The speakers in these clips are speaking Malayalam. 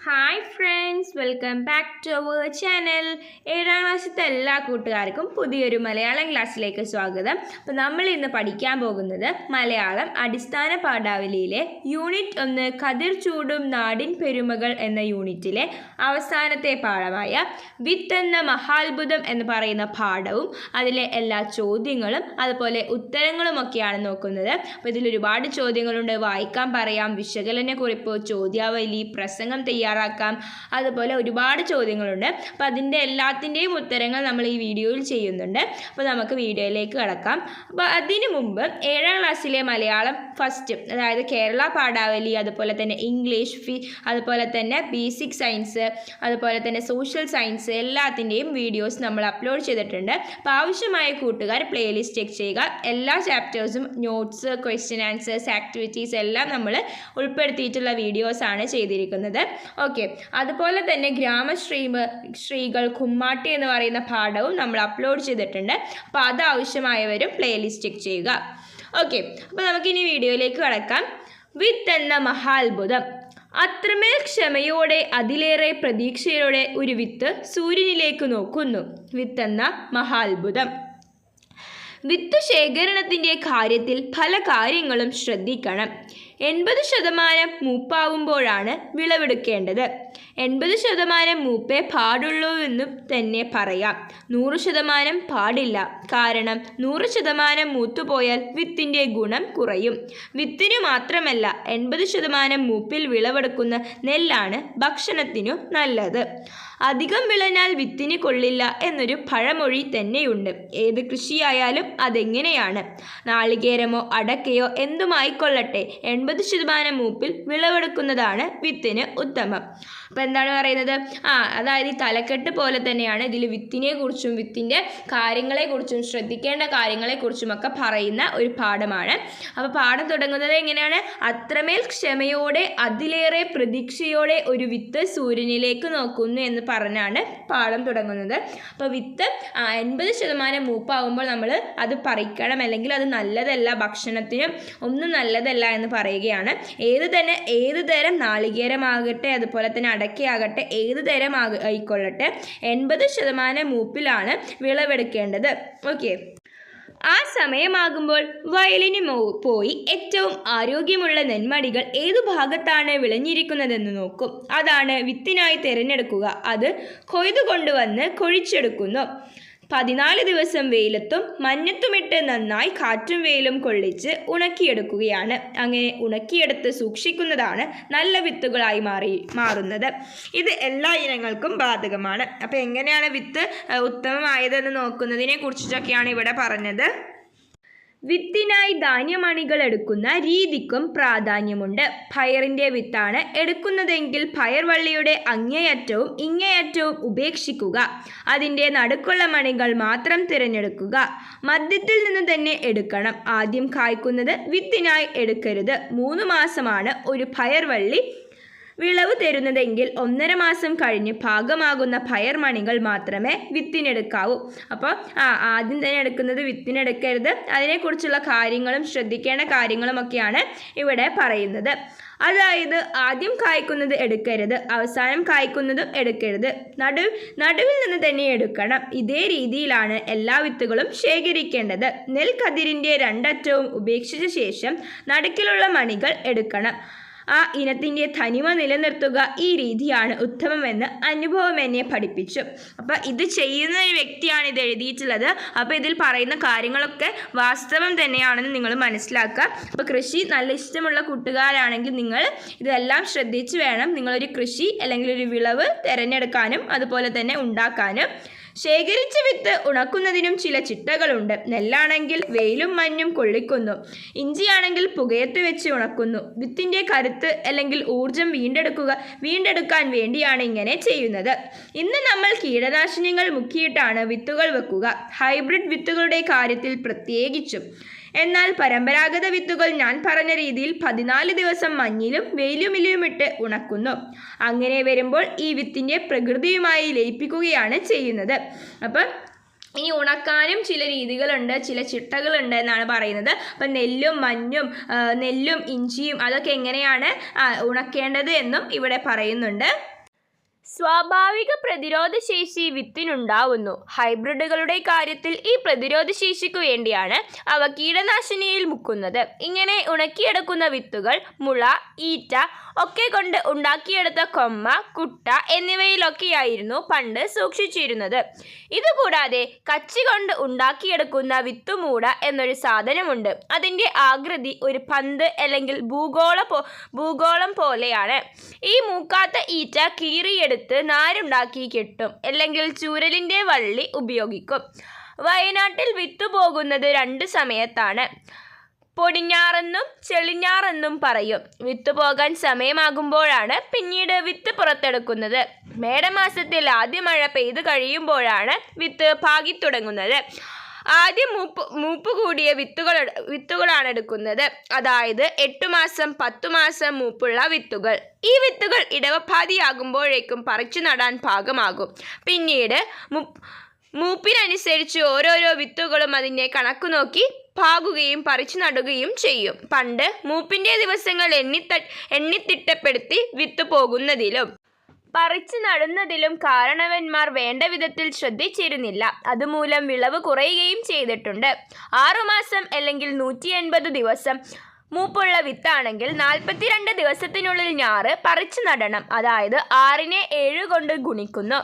Hi friends welcome back to our channel ഏഴാം ക്ലാസ്സിലത്തെ എല്ലാ കൂട്ടുകാർക്കും പുതിയൊരു മലയാളം ക്ലാസ്സിലേക്ക് സ്വാഗതം. അപ്പോൾ നമ്മൾ ഇന്ന് പഠിക്കാൻ പോകുന്നത് മലയാളം അടിസ്ഥാന പാഠാവലിയിലെ യൂണിറ്റ് ഒന്ന് കതിർ ചൂടും നാടിൻ പെരുമകൾ എന്ന യൂണിറ്റിലെ അവസാനത്തെ പാഠമായ വിത്ത് എന്ന മഹാത്ഭുതം എന്ന് പറയുന്ന പാഠവും അതിലെ എല്ലാ ചോദ്യങ്ങളും അതുപോലെ ഉത്തരങ്ങളുമൊക്കെയാണ് നോക്കുന്നത്. അപ്പോൾ ഇതിൽ ഒരുപാട് ചോദ്യങ്ങളുണ്ട്. വായിക്കാൻ പറയാം വിശകലന കുറിപ്പ് ചോദ്യാവലി പ്രസംഗം തയ്യാറാക്കാം. അതുപോലെ ഒരുപാട് ചോദ്യങ്ങളുണ്ട്. അപ്പോൾ അതിന്റെ എല്ലാത്തിന്റെയും ഉത്തരങ്ങൾ നമ്മൾ ഈ വീഡിയോയിൽ ചെയ്യുന്നുണ്ട്. അപ്പോൾ നമുക്ക് വീഡിയോയിലേക്ക് കടക്കാം. അപ്പോൾ അതിന് മുമ്പ് ഏഴാം ക്ലാസ്സിലെ മലയാളം ഫസ്റ്റ് അതായത് കേരള പാഠാവലി അതുപോലെ തന്നെ ഇംഗ്ലീഷ് ഫി അതുപോലെ തന്നെ ബേസിക് സയൻസ് അതുപോലെ തന്നെ സോഷ്യൽ സയൻസ് എല്ലാത്തിന്റെയും വീഡിയോസ് നമ്മൾ അപ്ലോഡ് ചെയ്തിട്ടുണ്ട്. അപ്പോൾ ആവശ്യമായ കൂട്ടുകാർ പ്ലേലിസ്റ്റ് ചെക്ക് ചെയ്യുക. എല്ലാ ചാപ്റ്റേഴ്സും നോട്ട്സ് ക്വസ്റ്റ്യൻ ആൻസേഴ്സ് ആക്ടിവിറ്റീസ് എല്ലാം നമ്മൾ ഉൾപ്പെടുത്തിയിട്ടുള്ള വീഡിയോസാണ് ചെയ്തിരിക്കുന്നത്. ഓക്കെ അതുപോലെ തന്നെ ഗ്രാമശ്രീമ ശ്രീകൾ കുമ്മാട്ടി എന്ന് പറയുന്ന പാഠവും നമ്മൾ അപ്ലോഡ് ചെയ്തിട്ടുണ്ട്. അപ്പോൾ അത് ആവശ്യമായവരും പ്ലേലിസ്റ്റ് ചെക്ക് ചെയ്യുക. ഓക്കെ അപ്പോൾ നമുക്കിനി വീഡിയോയിലേക്ക് കടക്കാം. വിത്ത് എന്ന മഹാത്ഭുതം. അത്രമേൽ ക്ഷമയോടെ അതിലേറെ പ്രതീക്ഷയോടെ ഒരു വിത്ത് സൂര്യനിലേക്ക് നോക്കുന്നു. വിത്തെന്ന മഹാത്ഭുതം. വിത്ത് ശേഖരണത്തിന്റെ കാര്യത്തിൽ പല കാര്യങ്ങളും ശ്രദ്ധിക്കണം. എൺപത് ശതമാനം മൂപ്പാവുമ്പോഴാണ് വിളവെടുക്കേണ്ടത്. എൺപത് ശതമാനം മൂപ്പേ പാടുള്ളൂ എന്ന് തന്നെ പറയാം. നൂറ് ശതമാനം പാടില്ല. കാരണം നൂറ് ശതമാനം മൂത്തുപോയാൽ വിത്തിന്റെ ഗുണം കുറയും. വിത്തിനു മാത്രമല്ല എൺപത് ശതമാനം മൂപ്പിൽ വിളവെടുക്കുന്ന നെല്ലാണ് ഭക്ഷണത്തിനു നല്ലത്. അധികം വിളഞ്ഞാൽ വിത്തിന് കൊള്ളില്ല എന്നൊരു പഴമൊഴി തന്നെയുണ്ട്. ഏത് കൃഷിയായാലും അതെങ്ങനെയാണ്? നാളികേരമോ അടക്കയോ എന്തുമായിക്കൊള്ളട്ടെ എൺപത് ശതമാനം മൂപ്പിൽ വിളവെടുക്കുന്നതാണ് വിത്തിന് ഉത്തമം. അപ്പോൾ എന്താണ് പറയുന്നത്? ആ അതായത് ഈ തലക്കെട്ട് പോലെ തന്നെയാണ് ഇതിൽ വിത്തിനെ കുറിച്ചും വിത്തിന്റെ കാര്യങ്ങളെക്കുറിച്ചും ശ്രദ്ധിക്കേണ്ട കാര്യങ്ങളെക്കുറിച്ചുമൊക്കെ പറയുന്ന ഒരു പാഠമാണ്. അപ്പോൾ പാഠം തുടങ്ങുന്നത് എങ്ങനെയാണ്? അത്രമേൽ ക്ഷമയോടെ അതിലേറെ പ്രതീക്ഷയോടെ ഒരു വിത്ത് സൂര്യനിലേക്ക് നോക്കുന്നു എന്ന് പറഞ്ഞാണ് പാഠം തുടങ്ങുന്നത്. അപ്പോൾ വിത്ത് എൺപത് ശതമാനം മൂപ്പാവുമ്പോൾ നമ്മൾ അത് പറിക്കണം. അല്ലെങ്കിൽ അത് നല്ലതല്ല ഭക്ഷണത്തിനും ഒന്നും നല്ലതല്ല എന്ന് പറയുകയാണ്. ഏത് തന്നെ ഏത് തരം നാളികേരമാകട്ടെ അതുപോലെ തന്നെ അടക്കയാകട്ടെ ഏത് തരം ആയിക്കൊള്ളട്ടെ എൺപത് ശതമാനം മൂപ്പിലാണ് വിളവെടുക്കേണ്ടത്. ഓക്കെ. ആ സമയമാകുമ്പോൾ വയലിന് പോയി ഏറ്റവും ആരോഗ്യമുള്ള നെന്മടികൾ ഏതു ഭാഗത്താണ് വിളഞ്ഞിരിക്കുന്നതെന്ന് നോക്കും. അതാണ് വിത്തിനായി തിരഞ്ഞെടുക്കുക. അത് കൊയ്തു കൊണ്ടുവന്ന് കൊഴിച്ചെടുക്കുന്നു. പതിനാല് ദിവസം വെയിലത്തും മഞ്ഞത്തുമിട്ട് നന്നായി കാറ്റും വെയിലും കൊള്ളിച്ച് ഉണക്കിയെടുക്കുകയാണ്. അങ്ങനെ ഉണക്കിയെടുത്ത് സൂക്ഷിക്കുന്നതാണ് നല്ല വിത്തുകളായി മാറി മാറുന്നത്. ഇത് എല്ലാ ഇനങ്ങൾക്കും ബാധകമാണ്. അപ്പോൾ എങ്ങനെയാണ് വിത്ത് ഉത്തമമായതെന്ന് നോക്കുന്നതിനെ കുറിച്ചിട്ടൊക്കെയാണ് ഇവിടെ പറഞ്ഞത്. വിത്തിനായി ധാന്യമണികൾ എടുക്കുന്ന രീതിക്കും പ്രാധാന്യമുണ്ട്. പയറിന്റെ വിത്താണ് എടുക്കുന്നതെങ്കിൽ പയർവള്ളിയുടെ അങ്ങേയറ്റവും ഇങ്ങേയറ്റവും ഉപേക്ഷിക്കുക. അതിന്റെ നടുക്കുള്ള മണികൾ മാത്രം തിരഞ്ഞെടുക്കുക. മദ്യത്തിൽ നിന്ന് തന്നെ എടുക്കണം. ആദ്യം കായ്ക്കുന്നത് വിത്തിനായി എടുക്കരുത്. മൂന്ന് മാസമാണ് ഒരു പയർവള്ളി വിളവ് തരുന്നതെങ്കിൽ ഒന്നര മാസം കഴിഞ്ഞ് പാകമാകുന്ന പയർമണികൾ മാത്രമേ വിത്തിനെടുക്കാവൂ. അപ്പോൾ ആ ആദ്യം തന്നെ എടുക്കുന്നത് വിത്തിനെടുക്കരുത്. അതിനെക്കുറിച്ചുള്ള കാര്യങ്ങളും ശ്രദ്ധിക്കേണ്ട കാര്യങ്ങളുമൊക്കെയാണ് ഇവിടെ പറയുന്നത്. അതായത് ആദ്യം കായ്ക്കുന്നത് എടുക്കരുത് അവസാനം കായ്ക്കുന്നതും എടുക്കരുത്. നടു നടുവിൽ നിന്ന് തന്നെ എടുക്കണം. ഇതേ രീതിയിലാണ് എല്ലാ വിത്തുകളും ശേഖരിക്കേണ്ടത്. നെൽക്കതിരിന്റെ രണ്ടറ്റവും ഉപേക്ഷിച്ച ശേഷം നടുക്കിലുള്ള മണികൾ എടുക്കണം. ആ ഇനത്തിന്റെ തനിമ നിലനിർത്തുക ഈ രീതിയാണ് ഉത്തമമെന്ന് അനുഭവം എന്നെ പഠിപ്പിച്ചു. അപ്പോൾ ഇത് ചെയ്യുന്ന ഒരു വ്യക്തിയാണ് ഇത് എഴുതിയിട്ടുള്ളത്. അപ്പോൾ ഇതിൽ പറയുന്ന കാര്യങ്ങളൊക്കെ വാസ്തവം തന്നെയാണെന്ന് നിങ്ങൾ മനസ്സിലാക്കുക. അപ്പോൾ കൃഷി നല്ല ഇഷ്ടമുള്ള കൂട്ടുകാരാണെങ്കിൽ നിങ്ങൾ ഇതെല്ലാം ശ്രദ്ധിച്ച് വേണം നിങ്ങളൊരു കൃഷി അല്ലെങ്കിൽ ഒരു വിളവ് തിരഞ്ഞെടുക്കാനും അതുപോലെ തന്നെ ഉണ്ടാക്കാനും. ശേഖരിച്ച വിത്ത് ഉണക്കുന്നതിനും ചില ചിട്ടകളുണ്ട്. നെല്ലാണെങ്കിൽ വെയിലും മഞ്ഞും കൊള്ളിക്കുന്നു. ഇഞ്ചിയാണെങ്കിൽ പുകയത്ത് വെച്ച് ഉണക്കുന്നു. വിത്തിന്റെ കരുത്ത് അല്ലെങ്കിൽ ഊർജം വീണ്ടെടുക്കുക വീണ്ടെടുക്കാൻ വേണ്ടിയാണ് ഇങ്ങനെ ചെയ്യുന്നത്. ഇന്ന് നമ്മൾ കീടനാശിനികൾ മുക്കിയിട്ടാണ് വിത്തുകൾ വെക്കുക. ഹൈബ്രിഡ് വിത്തുകളുടെ കാര്യത്തിൽ പ്രത്യേകിച്ചും. എന്നാൽ പരമ്പരാഗത വിത്തുകൾ ഞാൻ പറഞ്ഞ രീതിയിൽ പതിനാല് ദിവസം മഞ്ഞിലും വെയിലുമിലുമിട്ട് ഉണക്കുന്നു. അങ്ങനെ വരുമ്പോൾ ഈ വിത്തിന്റെ പ്രകൃതിയുമായി ലയിപ്പിക്കുകയാണ് ചെയ്യുന്നത്. അപ്പം ഇനി ഉണക്കാനും ചില രീതികളുണ്ട് ചില ചിട്ടകളുണ്ട് എന്നാണ് പറയുന്നത്. അപ്പം നെല്ലും മഞ്ഞും നെല്ലും ഇഞ്ചിയും അതൊക്കെ എങ്ങനെയാണ് ഉണക്കേണ്ടത് എന്നും ഇവിടെ പറയുന്നുണ്ട്. സ്വാഭാവിക പ്രതിരോധ ശേഷി വിത്തിനുണ്ടാവുന്നു. ഹൈബ്രിഡുകളുടെ കാര്യത്തിൽ ഈ പ്രതിരോധ ശേഷിക്കു വേണ്ടിയാണ് അവ കീടനാശിനിയിൽ മുക്കുന്നത്. ഇങ്ങനെ ഉണക്കിയെടുക്കുന്ന വിത്തുകൾ മുള ഈറ്റ ഒക്കെ കൊണ്ട് ഉണ്ടാക്കിയെടുത്ത കൊമ്മ കുട്ട എന്നിവയിലൊക്കെയായിരുന്നു പണ്ട് സൂക്ഷിച്ചിരുന്നത്. ഇതുകൂടാതെ കച്ചി കൊണ്ട് ഉണ്ടാക്കിയെടുക്കുന്ന വിത്തുമൂട എന്നൊരു സാധനമുണ്ട്. അതിന്റെ ആകൃതി ഒരു പന്ത് അല്ലെങ്കിൽ ഭൂഗോള ഭൂഗോളം പോലെയാണ്. ഈ മൂക്കാത്ത ഈറ്റ കീറിയെടുത്ത് നാരുണ്ടാക്കി കെട്ടും. അല്ലെങ്കിൽ ചൂരലിന്റെ വള്ളി ഉപയോഗിക്കും. വയനാട്ടിൽ വിത്തുപോകുന്നത് രണ്ട് സമയത്താണ്. പൊടിഞ്ഞാറെന്നും ചെളിഞ്ഞാറെന്നും പറയും. വിത്ത് പോകാൻ സമയമാകുമ്പോഴാണ് പിന്നീട് വിത്ത് പുറത്തെടുക്കുന്നത്. മേടമാസത്തിൽ ആദ്യ മഴ പെയ്തു കഴിയുമ്പോഴാണ് വിത്ത് പാകിത്തുടങ്ങുന്നത്. ആദ്യം മൂപ്പ് മൂപ്പ് കൂടിയ വിത്തുകൾ വിത്തുകളാണ് എടുക്കുന്നത്. അതായത് എട്ടു മാസം പത്തു മാസം മൂപ്പുള്ള വിത്തുകൾ. ഈ വിത്തുകൾ ഇടവപ്പാതിയാകുമ്പോഴേക്കും പറിച്ചു നടാൻ പാകമാകും. പിന്നീട് മൂപ്പിനനുസരിച്ച് ഓരോരോ വിത്തുകളും അതിനെ കണക്ക് നോക്കി പാകുകയും പറിച്ചു നടുകയും ചെയ്യും. പണ്ട് മൂപ്പിന്റെ ദിവസങ്ങൾ എണ്ണിത്ത എണ്ണിത്തിട്ടപ്പെടുത്തി വിത്ത് പോകുന്നതിലും പറിച്ചു നടുന്നതിലും കാരണവന്മാർ വേണ്ട വിധത്തിൽ ശ്രദ്ധിച്ചിരുന്നില്ല. അതുമൂലം വിളവ് കുറയുകയും ചെയ്തിട്ടുണ്ട്. ആറുമാസം അല്ലെങ്കിൽ നൂറ്റി ദിവസം മൂപ്പുള്ള വിത്താണെങ്കിൽ നാൽപ്പത്തിരണ്ട് ദിവസത്തിനുള്ളിൽ ഞാറ് പറിച്ചു നടണം. അതായത് ആറിനെ ഏഴ് കൊണ്ട് ഗുണിക്കുന്നു.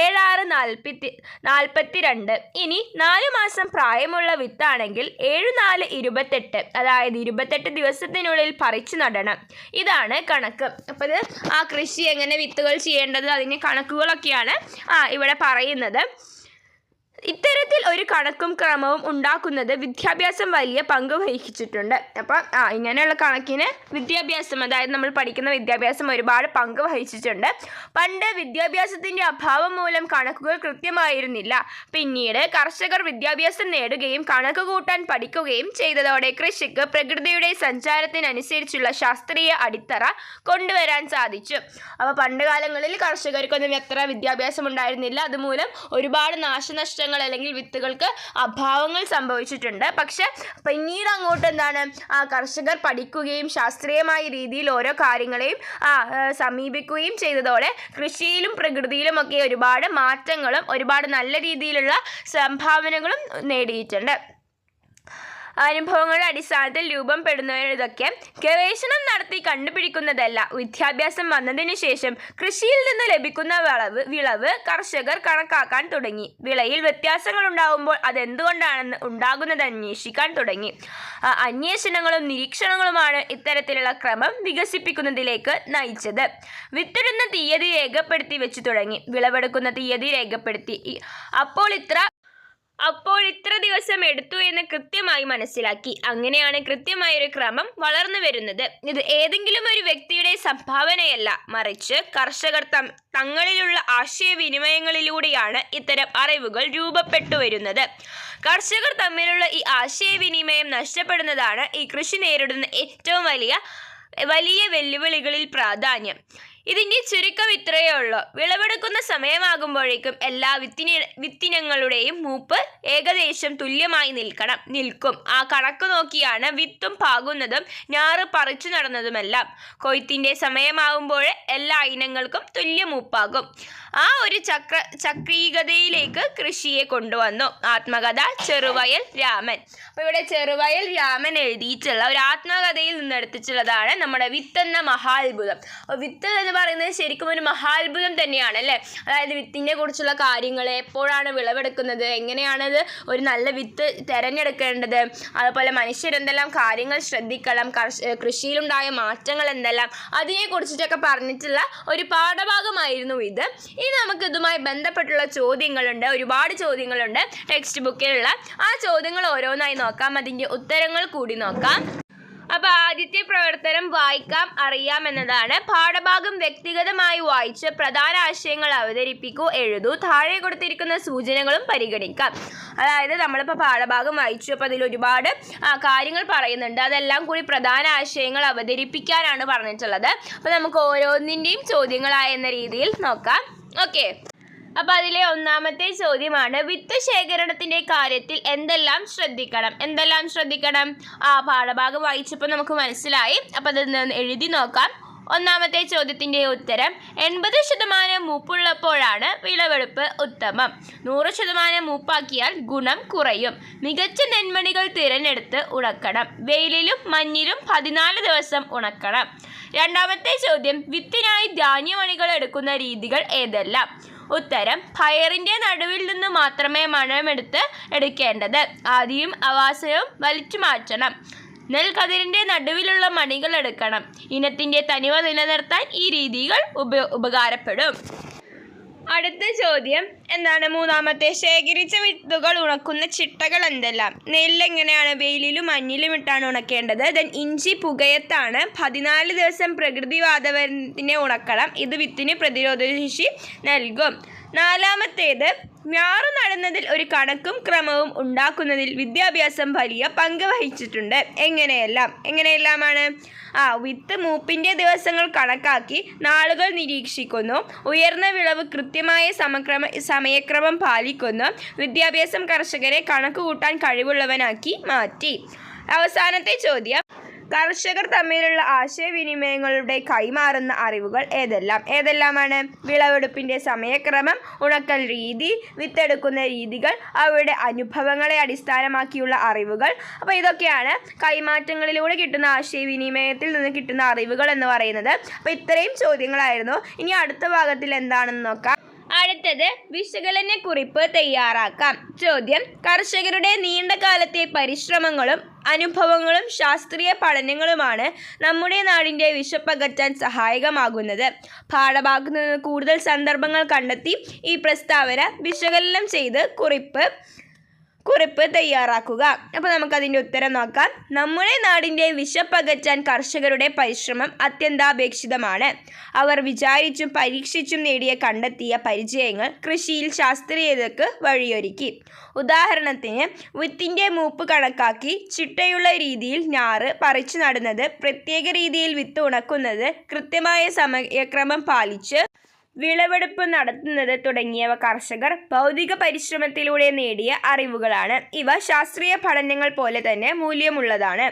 ഏഴാറ് നാൽപ്പത്തി നാൽപ്പത്തിരണ്ട്. ഇനി നാല് മാസം പ്രായമുള്ള വിത്താണെങ്കിൽ ഏഴ് നാല് ഇരുപത്തെട്ട്. അതായത് ഇരുപത്തെട്ട് ദിവസത്തിനുള്ളിൽ പറിച്ചു നടണം. ഇതാണ് കണക്ക്. അപ്പോൾ ഇത് ആ കൃഷി എങ്ങനെ വിത്തുകൾ ചെയ്യേണ്ടത് അതിന്റെ കണക്കുകളൊക്കെയാണ് ആ ഇവിടെ പറയുന്നത്. ഇത്തരത്തിൽ ഒരു കണക്കും ക്രമവും ഉണ്ടാക്കുന്നത് വിദ്യാഭ്യാസം വലിയ പങ്ക് വഹിച്ചിട്ടുണ്ട്. അപ്പം ആ ഇങ്ങനെയുള്ള കണക്കിന് വിദ്യാഭ്യാസം അതായത് നമ്മൾ പഠിക്കുന്ന വിദ്യാഭ്യാസം ഒരുപാട് പങ്ക് വഹിച്ചിട്ടുണ്ട്. പണ്ട് വിദ്യാഭ്യാസത്തിന്റെ അഭാവം മൂലം കണക്കുകൾ കൃത്യമായിരുന്നില്ല. പിന്നീട് കർഷകർ വിദ്യാഭ്യാസം നേടുകയും കണക്ക് കൂട്ടാൻ പഠിക്കുകയും ചെയ്തതോടെ കൃഷിക്ക് പ്രകൃതിയുടെ സഞ്ചാരത്തിനനുസരിച്ചുള്ള ശാസ്ത്രീയ അടിത്തറ കൊണ്ടുവരാൻ സാധിച്ചു. അപ്പോൾ പണ്ട് കാലങ്ങളിൽ കർഷകർക്കൊന്നും എത്ര വിദ്യാഭ്യാസം ഉണ്ടായിരുന്നില്ല. അതുമൂലം ഒരുപാട് നാശനഷ്ടങ്ങൾ അല്ലെങ്കിൽ വിത്തുകൾക്ക് അഭാവങ്ങൾ സംഭവിച്ചിട്ടുണ്ട്. പക്ഷെ പിന്നീട് അങ്ങോട്ട് എന്താണ്? ആ കർഷകർ പഠിക്കുകയും ശാസ്ത്രീയമായ രീതിയിൽ ഓരോ കാര്യങ്ങളെയും ആ സമീപിക്കുകയും ചെയ്തതോടെ കൃഷിയിലും പ്രകൃതിയിലും ഒക്കെ ഒരുപാട് മാറ്റങ്ങളും ഒരുപാട് നല്ല രീതിയിലുള്ള സംഭാവനകളും നേടിയിട്ടുണ്ട്. അനുഭവങ്ങളുടെ അടിസ്ഥാനത്തിൽ രൂപപ്പെടുന്നതൊക്കെ ഗവേഷണം നടത്തി കണ്ടുപിടിക്കുന്നതല്ല. വിദ്യാഭ്യാസം വന്നതിന് ശേഷം കൃഷിയിൽ നിന്ന് ലഭിക്കുന്ന വിളവ് വിളവ് കർഷകർ കണക്കാക്കാൻ തുടങ്ങി. വിളയിൽ വ്യത്യാസങ്ങൾ ഉണ്ടാകുമ്പോൾ അതെന്തുകൊണ്ടാണെന്ന് ഉണ്ടാകുന്നത് അന്വേഷിക്കാൻ തുടങ്ങി. അന്വേഷണങ്ങളും നിരീക്ഷണങ്ങളുമാണ് ഇത്തരത്തിലുള്ള ക്രമം വികസിപ്പിക്കുന്നതിലേക്ക് നയിച്ചത്. വിത്തിടുന്ന തീയതി രേഖപ്പെടുത്തി വെച്ചു തുടങ്ങി. വിളവെടുക്കുന്ന തീയതി രേഖപ്പെടുത്തി. അപ്പോൾ ഇത്ര അപ്പോൾ ഇത്ര ദിവസം എടുത്തു എന്ന് കൃത്യമായി മനസ്സിലാക്കി. അങ്ങനെയാണ് കൃത്യമായൊരു ക്രമം വളർന്നു വരുന്നത്. ഇത് ഏതെങ്കിലും ഒരു വ്യക്തിയുടെ സംഭാവനയല്ല. മറിച്ച് കർഷകർ തങ്ങളിലുള്ള ആശയവിനിമയങ്ങളിലൂടെയാണ് ഇത്തരം അറിവുകൾ രൂപപ്പെട്ടു വരുന്നത്. കർഷകർ തമ്മിലുള്ള ഈ ആശയവിനിമയം നഷ്ടപ്പെടുന്നതാണ് ഈ കൃഷി നേരിടുന്ന ഏറ്റവും വലിയ വലിയ വെല്ലുവിളികളിൽ പ്രാധാന്യം. ഇതിന്റെ ചുരുക്കം ഇത്രയേ ഉള്ളൂ. വിളവെടുക്കുന്ന സമയമാകുമ്പോഴേക്കും എല്ലാ വിത്തിന വിത്തിനങ്ങളുടെയും മൂപ്പ് ഏകദേശം തുല്യമായി നിൽക്കണം നിൽക്കും. ആ കണക്ക് നോക്കിയാണ് വിത്തും പാകുന്നതും ഞാറ് പറിച്ചു നടന്നതുമെല്ലാം. കൊയ്ത്തിന്റെ സമയമാകുമ്പോൾ എല്ലാ ഇനങ്ങൾക്കും തുല്യ മൂപ്പാകും. ആ ഒരു ചക്ര ചക്രീകതയിലേക്ക് കൃഷിയെ കൊണ്ടുവന്നു. ആത്മകഥ ചെറുവയൽ രാമൻ. അപ്പോൾ ഇവിടെ ചെറുവയൽ രാമൻ എഴുതിയിട്ടുള്ള ഒരു ആത്മകഥയിൽ നിന്ന് എടുത്തിട്ടുള്ളതാണ് നമ്മുടെ വിത്ത് എന്ന മഹാത്ഭുതം വിത്ത് എന്ന് പറയുന്നത് ശരിക്കും ഒരു മഹാത്ഭുതം തന്നെയാണ് അല്ലേ? അതായത് വിത്തിനെ കുറിച്ചുള്ള കാര്യങ്ങൾ എപ്പോഴാണ് വിളവെടുക്കുന്നത്? എങ്ങനെയാണത് ഒരു നല്ല വിത്ത് തിരഞ്ഞെടുക്കേണ്ടത്? അതുപോലെ മനുഷ്യരെന്തെല്ലാം കാര്യങ്ങൾ ശ്രദ്ധിക്കണം? കൃഷിയിലുണ്ടായ മാറ്റങ്ങൾ എന്തെല്ലാം? അതിനെക്കുറിച്ചിട്ടൊക്കെ പറഞ്ഞിട്ടുള്ള ഒരു പാഠഭാഗമായിരുന്നു ഇത്. ഇനി നമുക്ക് ഇതുമായി ബന്ധപ്പെട്ടുള്ള ചോദ്യങ്ങളുണ്ട്. ഒരുപാട് ചോദ്യങ്ങളുണ്ട്. ടെക്സ്റ്റ് ബുക്കിലുള്ള ആ ചോദ്യങ്ങൾ ഓരോന്നായി നോക്കാം. അതിന്റെ ഉത്തരങ്ങൾ കൂടി നോക്കാം. അപ്പോൾ ആദ്യത്തെ പ്രവർത്തനം വായിക്കാം അറിയാം എന്നതാണ്. പാഠഭാഗം വ്യക്തിഗതമായി വായിച്ച് പ്രധാന ആശയങ്ങൾ അവതരിപ്പിക്കൂ എഴുതൂ താഴെ കൊടുത്തിരിക്കുന്ന സൂചനകളും പരിഗണിക്കാം. അതായത് നമ്മളിപ്പോൾ പാഠഭാഗം വായിച്ചു അപ്പോൾ അതിൽ ഒരുപാട് കാര്യങ്ങൾ പറയുന്നുണ്ട്. അതെല്ലാം കൂടി പ്രധാന ആശയങ്ങൾ അവതരിപ്പിക്കാനാണ് പറഞ്ഞിട്ടുള്ളത്. അപ്പോൾ നമുക്ക് ഓരോന്നിന്റെയും ചോദ്യങ്ങളായ എന്ന രീതിയിൽ നോക്കാം. ഓക്കെ. അപ്പൊ അതിലെ ഒന്നാമത്തെ ചോദ്യമാണ് വിത്ത് ശേഖരണത്തിന്റെ കാര്യത്തിൽ എന്തെല്ലാം ശ്രദ്ധിക്കണം? എന്തെല്ലാം ശ്രദ്ധിക്കണം? ആ പാഠഭാഗം വായിച്ചപ്പോൾ നമുക്ക് മനസ്സിലായി. അപ്പൊ അത് എഴുതി നോക്കാം. ഒന്നാമത്തെ ചോദ്യത്തിന്റെ ഉത്തരം എൺപത് ശതമാനം മൂപ്പുള്ളപ്പോഴാണ് വിളവെടുപ്പ് ഉത്തമം. നൂറ് ശതമാനം മൂപ്പാക്കിയാൽ ഗുണം കുറയും. മികച്ച നെന്മണികൾ തിരഞ്ഞെടുത്ത് ഉണക്കണം. വെയിലിലും മഞ്ഞിലും പതിനാല് ദിവസം ഉണക്കണം. രണ്ടാമത്തെ ചോദ്യം വിത്തിനായി ധാന്യമണികൾ എടുക്കുന്ന രീതികൾ ഏതെല്ലാം? ഉത്തരം ഫയറിന്റെ നടുവിൽ നിന്ന് മാത്രമേ മണമെടുത്ത് എടുക്കേണ്ടത്. ആദ്യം അവാസവും വലിച്ചു മാറ്റണം. നെൽക്കതിരിന്റെ നടുവിലുള്ള മണികൾ എടുക്കണം. ഇനത്തിന്റെ തനിമ നിലനിർത്താൻ ഈ രീതികൾ ഉപ ഉപകാരപ്പെടും. അടുത്ത ചോദ്യം. എന്താണ് മൂന്നാമത്തെ? ശേഖരിച്ച വിത്തുകൾ ഉണക്കുന്ന ചിട്ടകൾ എന്തെല്ലാം? നെല്ലെങ്ങനെയാണ് വെയിലിലും മഞ്ഞിലും ഇട്ടാണ് ഉണക്കേണ്ടത്. ദെൻ ഇഞ്ചി പുകയത്താണ്. പതിനാല് ദിവസം പ്രകൃതി വാതാവരണത്തിനെ ഉണക്കണം. ഇത് വിത്തിന് പ്രതിരോധശേഷി നൽകും. നാലാമത്തേത് ഞാറു നടുന്നതിൽ ഒരു കണക്കും ക്രമവും ഉണ്ടാക്കുന്നതിൽ വിദ്യാഭ്യാസം വലിയ പങ്ക് വഹിച്ചിട്ടുണ്ട്. എങ്ങനെയെല്ലാം? എങ്ങനെയെല്ലാമാണ്? ആ വിത്ത് മൂപ്പിന്റെ ദിവസങ്ങൾ കണക്കാക്കി നാളുകൾ നിരീക്ഷിക്കുന്നു. ഉയർന്ന വിളവ് കൃത്യമായ സമക്രമ സമയക്രമം പാലിക്കുന്നു. വിദ്യാഭ്യാസം കർഷകരെ കണക്ക് കൂട്ടാൻ കഴിവുള്ളവനാക്കി മാറ്റി. അവസാനത്തെ ചോദ്യം. കർഷകർ തമ്മിലുള്ള ആശയവിനിമയങ്ങളുടെ കൈമാറുന്ന അറിവുകൾ ഏതെല്ലാം? ഏതെല്ലാമാണ്? വിളവെടുപ്പിന്റെ സമയക്രമം ഉണക്കൽ രീതി വിത്തെടുക്കുന്ന രീതികൾ അവരുടെ അനുഭവങ്ങളെ അടിസ്ഥാനമാക്കിയുള്ള അറിവുകൾ. അപ്പോൾ ഇതൊക്കെയാണ് കൈമാറ്റങ്ങളിലൂടെ കിട്ടുന്ന ആശയവിനിമയത്തിൽ നിന്ന് കിട്ടുന്ന അറിവുകൾ എന്ന് പറയുന്നത്. അപ്പോൾ ഇത്രയും ചോദ്യങ്ങളായിരുന്നു. ഇനി അടുത്ത ഭാഗത്തിൽ എന്താണെന്ന് നോക്കാം. അടുത്തത് വിശകലന കുറിപ്പ് തയ്യാറാക്കാം. ചോദ്യം കർഷകരുടെ നീണ്ടകാലത്തെ പരിശ്രമങ്ങളും അനുഭവങ്ങളും ശാസ്ത്രീയ പഠനങ്ങളുമാണ് നമ്മുടെ നാടിന്റെ വിശപ്പകറ്റാൻ സഹായകമാകുന്നത്. പാഠഭാഗത്തു നിന്ന് കൂടുതൽ സന്ദർഭങ്ങൾ കണ്ടെത്തി ഈ പ്രസ്താവന വിശകലനം ചെയ്ത് കുറിപ്പ് കുറിപ്പ് തയ്യാറാക്കുക. അപ്പോൾ നമുക്കതിന്റെ ഉത്തരം നോക്കാം. നമ്മുടെ നാടിന്റെ വിശപ്പകറ്റാൻ കർഷകരുടെ പരിശ്രമം അത്യന്താപേക്ഷിതമാണ്. അവർ വിചാരിച്ചും പരീക്ഷിച്ചും നേടിയ കണ്ടെത്തിയ പരിചയങ്ങൾ കൃഷിയിൽ ശാസ്ത്രീയതയ്ക്ക് വഴിയൊരുക്കി. ഉദാഹരണത്തിന് വിത്തിന്റെ മൂപ്പ് കണക്കാക്കി ചിട്ടയുള്ള രീതിയിൽ ഞാറ് പറിച്ചു നടുന്നത് പ്രത്യേക രീതിയിൽ വിത്ത് ഉണക്കുന്നത് കൃത്യമായ സമയക്രമം പാലിച്ച് വിളവെടുപ്പ് നടത്തുന്നത് തുടങ്ങിയവ കർഷകർ ഭൗതിക പരിശ്രമത്തിലൂടെ നേടിയ അറിവുകളാണ്. ഇവ ശാസ്ത്രീയ പഠനങ്ങൾ പോലെ തന്നെ മൂല്യമുള്ളതാണ്.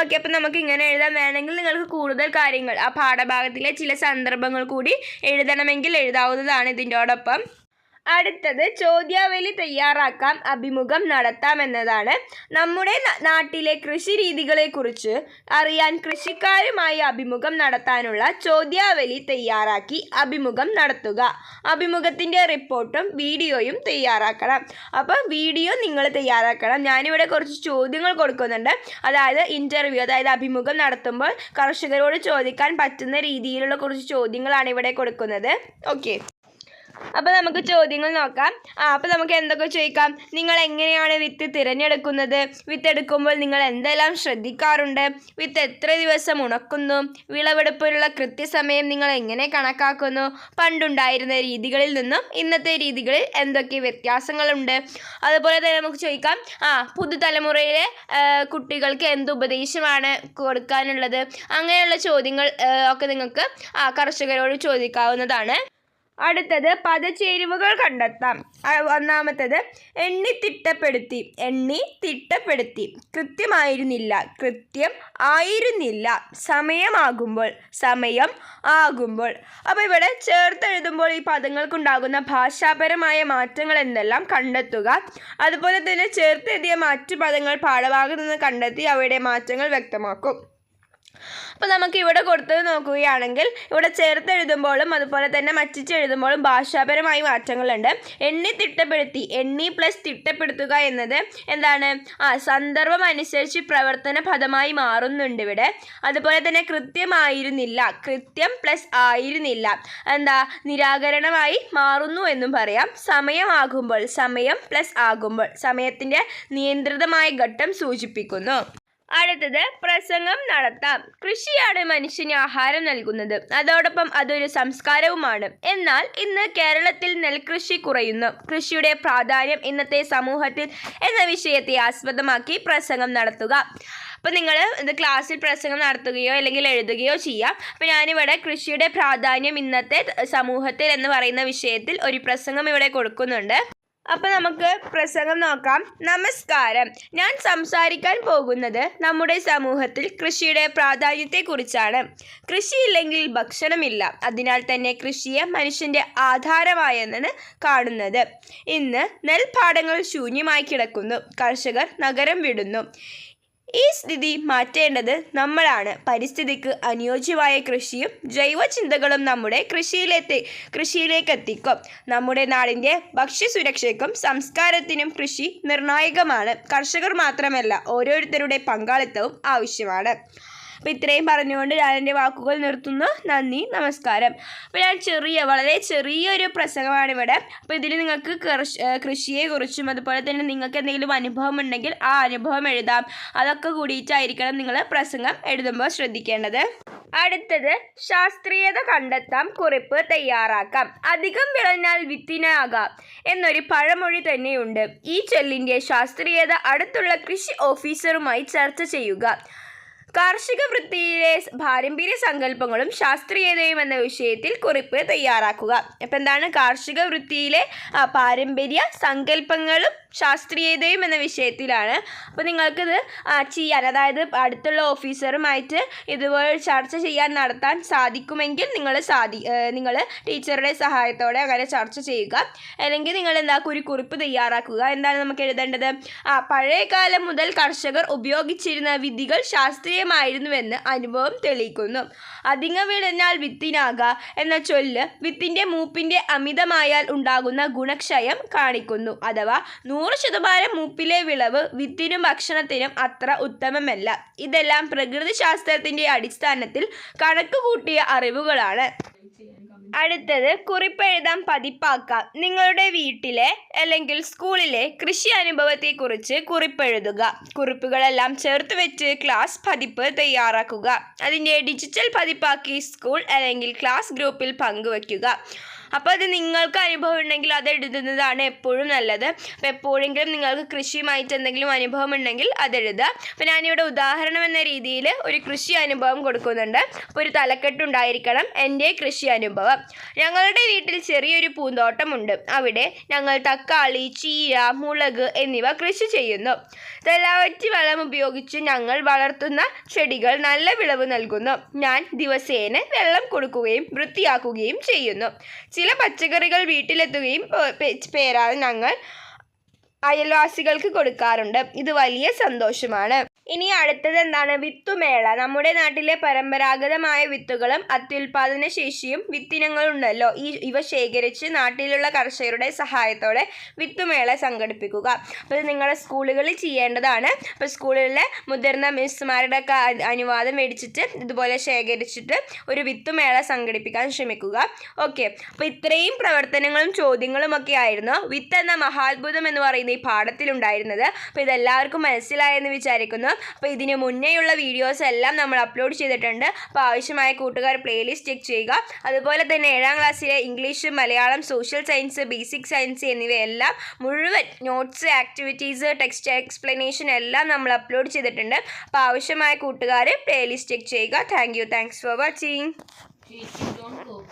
ഓക്കെ അപ്പം നമുക്ക് ഇങ്ങനെ എഴുതാൻ വേണമെങ്കിൽ നിങ്ങൾക്ക് കൂടുതൽ കാര്യങ്ങൾ ആ പാഠഭാഗത്തിലെ ചില സന്ദർഭങ്ങൾ കൂടി എഴുതണമെങ്കിൽ എഴുതാവുന്നതാണ് ഇതിന്റോടൊപ്പം. അടുത്തത് ചോദ്യാവലി തയ്യാറാക്കാം അഭിമുഖം നടത്താം എന്നതാണ് നമ്മുടെ നാട്ടിലെ കൃഷി രീതികളെക്കുറിച്ച് അറിയാൻ കൃഷിക്കാരുമായി അഭിമുഖം നടത്താനുള്ള ചോദ്യാവലി തയ്യാറാക്കി അഭിമുഖം നടത്തുക. അഭിമുഖത്തിന്റെ റിപ്പോർട്ടും വീഡിയോയും തയ്യാറാക്കണം. അപ്പോൾ വീഡിയോ നിങ്ങൾ തയ്യാറാക്കണം. ഞാനിവിടെ കുറച്ച് ചോദ്യങ്ങൾ കൊടുക്കുന്നുണ്ട്. അതായത് ഇന്റർവ്യൂ അതായത് അഭിമുഖം നടത്തുമ്പോൾ കർഷകരോട് ചോദിക്കാൻ പറ്റുന്ന രീതിയിലുള്ള കുറച്ച് ചോദ്യങ്ങളാണ് ഇവിടെ കൊടുക്കുന്നത്. ഓക്കെ. അപ്പോൾ നമുക്ക് ചോദ്യങ്ങൾ നോക്കാം. ആ അപ്പോൾ നമുക്ക് എന്തൊക്കെ ചോദിക്കാം? നിങ്ങൾ എങ്ങനെയാണ് വിത്ത് തിരഞ്ഞെടുക്കുന്നത്? വിത്ത് എടുക്കുമ്പോൾ നിങ്ങൾ എന്തെല്ലാം ശ്രദ്ധിക്കാറുണ്ട്? വിത്ത് എത്ര ദിവസം ഉണക്കുന്നു? വിളവെടുപ്പിനുള്ള കൃത്യസമയം നിങ്ങൾ എങ്ങനെ കണക്കാക്കുന്നു? പണ്ടുണ്ടായിരുന്ന രീതികളിൽ നിന്നും ഇന്നത്തെ രീതികളിൽ എന്തൊക്കെ വ്യത്യാസങ്ങളുണ്ട്? അതുപോലെ തന്നെ നമുക്ക് ചോദിക്കാം. ആ പുതുതലമുറയിലെ കുട്ടികൾക്ക് എന്ത് ഉപദേശമാണ് കൊടുക്കാനുള്ളത്? അങ്ങനെയുള്ള ചോദ്യങ്ങൾ ഒക്കെ നിങ്ങൾക്ക് ആ കർഷകരോട് ചോദിക്കാവുന്നതാണ്. അടുത്തത് പദചേരുവകൾ കണ്ടെത്താം. ഒന്നാമത്തത് എണ്ണി തിട്ടപ്പെടുത്തി. എണ്ണി തിട്ടപ്പെടുത്തി. കൃത്യമായിരുന്നില്ല. കൃത്യം ആയിരുന്നില്ല. സമയമാകുമ്പോൾ സമയം ആകുമ്പോൾ. അപ്പോൾ ഇവിടെ ചേർത്തെഴുതുമ്പോൾ ഈ പദങ്ങൾക്കുണ്ടാകുന്ന ഭാഷാപരമായ മാറ്റങ്ങൾ എന്തെല്ലാം കണ്ടെത്തുക. അതുപോലെ തന്നെ ചേർത്തെഴുതിയ മറ്റു പദങ്ങൾ പാഠഭാഗത്ത് നിന്ന് കണ്ടെത്തി അവയുടെ മാറ്റങ്ങൾ വ്യക്തമാക്കും. അപ്പോൾ നമുക്ക് ഇവിടെ കൊടുത്തത് നോക്കുകയാണെങ്കിൽ ഇവിടെ ചേർത്ത് എഴുതുമ്പോഴും അതുപോലെ തന്നെ മറ്റിച്ച് എഴുതുമ്പോഴും ഭാഷാപരമായി മാറ്റങ്ങളുണ്ട്. എണ്ണി തിട്ടപ്പെടുത്തി എണ്ണി പ്ലസ് തിട്ടപ്പെടുത്തുക എന്നത് എന്താണ്? ആ സന്ദർഭം അനുസരിച്ച് പ്രവർത്തന പദമായി മാറുന്നുണ്ട് ഇവിടെ. അതുപോലെ തന്നെ കൃത്യമായിരുന്നില്ല കൃത്യം പ്ലസ് ആയിരുന്നില്ല. എന്താ? നിരാകരണമായി മാറുന്നു എന്നും പറയാം. സമയമാകുമ്പോൾ സമയം പ്ലസ് ആകുമ്പോൾ സമയത്തിന്റെ നിയന്ത്രിതമായ ഘട്ടം സൂചിപ്പിക്കുന്നു. അടുത്തത് പ്രസംഗം നടത്താം. കൃഷിയാണ് മനുഷ്യന് ആഹാരം നൽകുന്നത്. അതോടൊപ്പം അതൊരു സംസ്കാരവുമാണ്. എന്നാൽ ഇന്ന് കേരളത്തിൽ നെൽകൃഷി കുറയുന്നു. കൃഷിയുടെ പ്രാധാന്യം ഇന്നത്തെ സമൂഹത്തിൽ എന്ന വിഷയത്തെ ആസ്പദമാക്കി പ്രസംഗം നടത്തുക. അപ്പോൾ നിങ്ങൾ ഇത് ക്ലാസ്സിൽ പ്രസംഗം നടത്തുകയോ അല്ലെങ്കിൽ എഴുതുകയോ ചെയ്യാം. അപ്പോൾ ഞാനിവിടെ കൃഷിയുടെ പ്രാധാന്യം ഇന്നത്തെ സമൂഹത്തിൽ എന്ന് പറയുന്ന വിഷയത്തിൽ ഒരു പ്രസംഗം ഇവിടെ കൊടുക്കുന്നുണ്ട്. അപ്പോൾ നമുക്ക് പ്രസംഗം നോക്കാം. നമസ്കാരം. ഞാൻ സംസാരിക്കാൻ പോകുന്നത് നമ്മുടെ സമൂഹത്തിൽ കൃഷിയുടെ പ്രാധാന്യത്തെക്കുറിച്ചാണ്. കൃഷിയില്ലെങ്കിൽ ഭക്ഷണമില്ല. അതിനാൽ തന്നെ കൃഷിയെ മനുഷ്യന്റെ ആധാരമായെന്നാണ് കാണുന്നത്. ഇന്ന് നെൽപ്പാടങ്ങൾ ശൂന്യമായി കിടക്കുന്നു. കർഷകർ നഗരം വിടുന്നു. ഈ സ്ഥിതി മാറ്റേണ്ടത് നമ്മളാണ്. പരിസ്ഥിതിക്ക് അനുയോജ്യമായ കൃഷിയും ജൈവ ചിന്തകളും നമ്മുടെ കൃഷിയിലെത്തി കൃഷിയിലേക്ക് എത്തിക്കും നമ്മുടെ നാടിന്റെ ഭക്ഷ്യസുരക്ഷയ്ക്കും സംസ്കാരത്തിനും കൃഷി നിർണായകമാണ്. കർഷകർ മാത്രമല്ല ഓരോരുത്തരുടെ പങ്കാളിത്തവും ആവശ്യമാണ്. അപ്പോൾ ഇത്രയും പറഞ്ഞുകൊണ്ട് ഞാൻ എന്റെ വാക്കുകൾ നിർത്തുന്നു. നന്ദി നമസ്കാരം. അപ്പോൾ ഞാൻ ചെറിയ വളരെ ചെറിയൊരു പ്രസംഗമാണ് ഇവിടെ. അപ്പോൾ ഇതിൽ നിങ്ങൾക്ക് കൃഷി കൃഷിയെക്കുറിച്ചും അതുപോലെ തന്നെ നിങ്ങൾക്ക് എന്തെങ്കിലും അനുഭവം ഉണ്ടെങ്കിൽ ആ അനുഭവം എഴുതാം. അതൊക്കെ കൂടിയിട്ടായിരിക്കണം നിങ്ങൾ പ്രസംഗം എഴുതുമ്പോൾ ശ്രദ്ധിക്കേണ്ടത്. അടുത്തത് ശാസ്ത്രീയത കണ്ടെത്താം കുറിപ്പ് തയ്യാറാക്കാം. അധികം വിളഞ്ഞാൽ വിത്തിനാകാം എന്നൊരു പഴമൊഴി തന്നെയുണ്ട്. ഈ ചെല്ലിന്റെ ശാസ്ത്രീയത അടുത്തുള്ള കൃഷി ഓഫീസറുമായി ചർച്ച ചെയ്യുക. കാർഷിക വൃത്തിയിലെ പാരമ്പര്യ സങ്കല്പങ്ങളും ശാസ്ത്രീയതയും എന്ന വിഷയത്തിൽ കുറിപ്പ് തയ്യാറാക്കുക. അപ്പം എന്താണ് കാർഷിക വൃത്തിയിലെ പാരമ്പര്യ സങ്കല്പങ്ങളും ശാസ്ത്രീയതയും എന്ന വിഷയത്തിലാണ്. അപ്പോൾ നിങ്ങൾക്കിത് ചെയ്യാൻ അതായത് അടുത്തുള്ള ഓഫീസറുമായിട്ട് ഇതുപോലെ ചർച്ച ചെയ്യാൻ നടത്താൻ സാധിക്കുമെങ്കിൽ നിങ്ങൾ സാധി നിങ്ങൾ ടീച്ചറുടെ സഹായത്തോടെ അങ്ങനെ ചർച്ച ചെയ്യുക. അല്ലെങ്കിൽ നിങ്ങൾ എന്താ ഒരു കുറിപ്പ് തയ്യാറാക്കുക. എന്താണ് നമുക്ക് എഴുതേണ്ടത്? പഴയ കാലം മുതൽ കർഷകർ ഉപയോഗിച്ചിരുന്ന വിധികൾ ശാസ്ത്രീയമായിരുന്നുവെന്ന് അനുഭവം തെളിയിക്കുന്നു. അധിക വിളഞ്ഞാൽ വിത്തിനാക എന്ന ചൊല്ല് വിത്തിന്റെ മൂപ്പിന്റെ അമിതമായാൽ ഉണ്ടാകുന്ന ഗുണക്ഷയം കാണിക്കുന്നു. അഥവാ നൂറ് ശതമാനം മൂപ്പിലെ വിളവ് വിത്തിനും ഭക്ഷണത്തിനും അത്ര ഉത്തമമല്ല. ഇതെല്ലാം പ്രകൃതി ശാസ്ത്രത്തിന്റെ അടിസ്ഥാനത്തിൽ കണക്ക് കൂട്ടിയ അറിവുകളാണ്. അടുത്തത് കുറിപ്പ് കുറിപ്പെഴുതാൻ പതിപ്പാക്കാം. നിങ്ങളുടെ വീട്ടിലെ അല്ലെങ്കിൽ സ്കൂളിലെ കൃഷി അനുഭവത്തെക്കുറിച്ച് കുറിപ്പ് എഴുതുക കുറിപ്പുകളെല്ലാം ചേർത്ത് വെച്ച് ക്ലാസ് പതിപ്പ് തയ്യാറാക്കുക. അതിന്റെ ഡിജിറ്റൽ പതിപ്പാക്കി സ്കൂൾ അല്ലെങ്കിൽ ക്ലാസ് ഗ്രൂപ്പിൽ പങ്കുവയ്ക്കുക. അപ്പോൾ അത് നിങ്ങൾക്ക് അനുഭവം ഉണ്ടെങ്കിൽ അത് എഴുതുന്നതാണ് എപ്പോഴും നല്ലത്. അപ്പോൾ എപ്പോഴെങ്കിലും നിങ്ങൾക്ക് കൃഷിയുമായിട്ട് എന്തെങ്കിലും അനുഭവം ഉണ്ടെങ്കിൽ അത് എഴുതുക. അപ്പോൾ ഞാനിവിടെ ഉദാഹരണം എന്ന രീതിയിൽ ഒരു കൃഷി അനുഭവം കൊടുക്കുന്നുണ്ട്. അപ്പോൾ ഒരു തലക്കെട്ടുണ്ടായിരിക്കണം എന്റെ കൃഷി അനുഭവം. ഞങ്ങളുടെ വീട്ടിൽ ചെറിയൊരു പൂന്തോട്ടമുണ്ട്. അവിടെ ഞങ്ങൾ തക്കാളി ചീര മുളക് എന്നിവ കൃഷി ചെയ്യുന്നു. തെല്ലാവറ്റി വളം ഉപയോഗിച്ച് ഞങ്ങൾ വളർത്തുന്ന ചെടികൾ നല്ല വിളവ് നൽകുന്നു. ഞാൻ ദിവസേന വെള്ളം കൊടുക്കുകയും വൃത്തിയാക്കുകയും ചെയ്യുന്നു. ചില പച്ചക്കറികൾ വീട്ടിലെത്തുകയും പേരാതെ ഞങ്ങൾ അയൽവാസികൾക്ക് കൊടുക്കാറുണ്ട്. ഇത് വലിയ സന്തോഷമാണ്. ഇനി അടുത്തത് എന്താണ്? വിത്തുമേള. നമ്മുടെ നാട്ടിലെ പരമ്പരാഗതമായ വിത്തുകളും അത്യുൽപാദന ശേഷിയും വിത്തിനങ്ങളുണ്ടല്ലോ. ഈ ഇവ ശേഖരിച്ച് നാട്ടിലുള്ള കർഷകരുടെ സഹായത്തോടെ വിത്തുമേള സംഘടിപ്പിക്കുക. അപ്പോൾ നിങ്ങളുടെ സ്കൂളുകളിൽ ചെയ്യേണ്ടതാണ്. അപ്പോൾ സ്കൂളിലെ മുതിർന്ന മിസ്സുമാരുടെ ഒക്കെ അനുവാദം മേടിച്ചിട്ട് ഇതുപോലെ ശേഖരിച്ചിട്ട് ഒരു വിത്തുമേള സംഘടിപ്പിക്കാൻ ശ്രമിക്കുക. ഓക്കെ. അപ്പോൾ ഇത്രയും പ്രവർത്തനങ്ങളും ചോദ്യങ്ങളും ഒക്കെ ആയിരുന്നു. വിത്ത് എന്ന മഹാത്ഭുതം എന്ന് പറയുന്ന ഈ പാഠത്തിലുണ്ടായിരുന്നത്. അപ്പോൾ ഇതെല്ലാവർക്കും മനസ്സിലായെന്ന് വിചാരിക്കുന്നു. അപ്പോൾ ഇതിന് മുന്നേയുള്ള വീഡിയോസ് എല്ലാം നമ്മൾ അപ്ലോഡ് ചെയ്തിട്ടുണ്ട്. അപ്പോൾ ആവശ്യമായ കൂട്ടുകാർ പ്ലേലിസ്റ്റ് ചെക്ക് ചെയ്യുക. അതുപോലെ തന്നെ ഏഴാം ക്ലാസ്സിലെ English Malayalam social science basic science എന്നിവയെല്ലാം മുഴുവൻ നോട്ട്സ് ആക്ടിവിറ്റീസ് ടെക്സ്റ്റ് എക്സ്പ്ലനേഷൻ എല്ലാം നമ്മൾ അപ്ലോഡ് ചെയ്തിട്ടുണ്ട്. അപ്പോൾ ആവശ്യമായ കൂട്ടുകാർ പ്ലേലിസ്റ്റ് ചെക്ക് ചെയ്യുക. Thank you thanks for watching